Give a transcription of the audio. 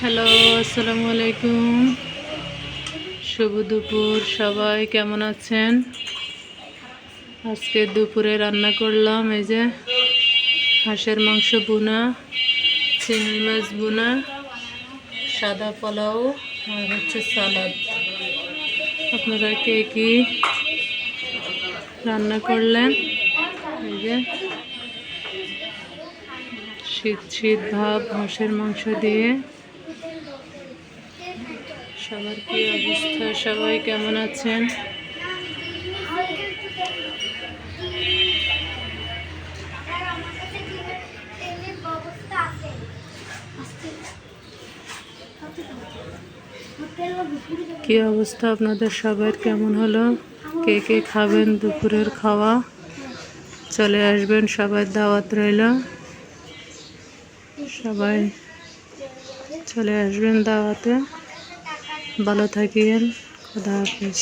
Hello, আসসালামু আলাইকুম। শুভ দুপুর, সবাই কেমন আছেন? আজকে দুপুরে রান্না করলাম, এই যে হাঁসের মাংস বোনা চিংড়ি মাছ বোনা সাদা পোলাও আর হচ্ছে সালাদ। আপনারা কে কি রান্না করলেন? এই যে শীত শীত ভাব হাঁসের মাংস দিয়ে। সবার কি অবস্থা? সবাই কেমন আছেন? কি অবস্থা আপনাদের সবার? কেমন হলো? কে কে খাবেন দুপুরের খাওয়া? চলে আসবেন সবাই দাওয়াত রইল। সবাই চলে আসবেন দাওয়াতে। ভালো থাকিয়েন খুদা হাফিজ।